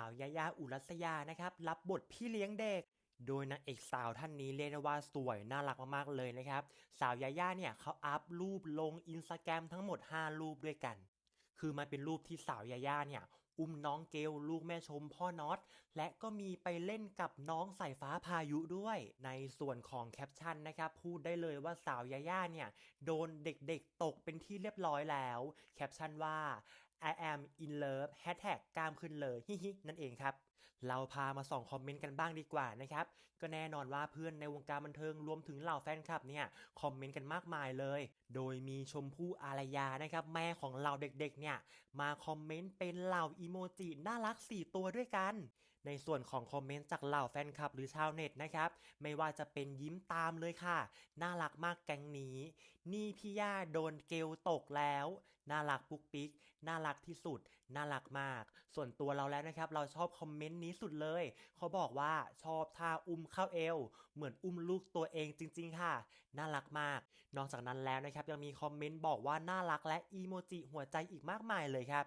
าวยายาอุรัสยานะครับรับบทพี่เลี้ยงเด็ก โดยนางเอกสาวท่านนี้เรียกได้ว่าสวยน่ารักมากๆเลยนะครับ สาวยาย่าเนี่ยเขาอัพรูปลงอินสตาแกรมทั้งหมด 5 รูปด้วยกัน คือมันเป็นรูปที่สาวยาย่าเนี่ยอุ้มน้องเกลลูกแม่ชมพ่อน็อต และก็มีไปเล่นกับน้องสายฟ้าพายุด้วย ในส่วนของแคปชั่นนะครับ พูดได้เลยว่าสาวยาย่าเนี่ย โดนเด็กๆตกเป็นที่เรียบร้อยแล้ว แคปชั่นว่า I am in love hashtag กล้ามขึ้นเลยฮิฮินั่นเองครับ เราพามาส่องคอมเมนต์กันบ้างดีกว่านะครับ ก็แน่นอนว่าเพื่อนในวงการบันเทิงรวมถึงเหล่าแฟนคลับเนี่ย คอมเมนต์กันมากมายเลย โดยมีชมพู่อารยานะครับ แม่ของเหล่าเด็กๆเนี่ย มาคอมเมนต์เป็นเหล่าอีโมจิน่ารัก 4 ตัวด้วยกัน ในส่วนของคอมเมนต์จากเหล่าแฟนคลับหรือชาวเน็ตนะครับ ไม่ว่าจะเป็นยิ้มตามเลยค่ะ น่ารักมากแก๊งนี้ นี่พี่ย่าโดนเกลตกแล้ว น่ารักปุ๊กปิ๊ก น่ารักที่สุด น่ารักมาก ส่วนตัวเราแล้วนะครับ เราชอบคอมเมนต์นี้สุดเลย เขาบอกว่าชอบท่าอุ้มเข้าเอว เหมือนอุ้มลูกตัวเองจริง ๆ ค่ะ น่ารักมาก นอกจากนั้นแล้วนะครับยังมีคอมเมนต์บอกว่าน่ารักและอีโมจิหัวใจอีกมากมายเลยครับ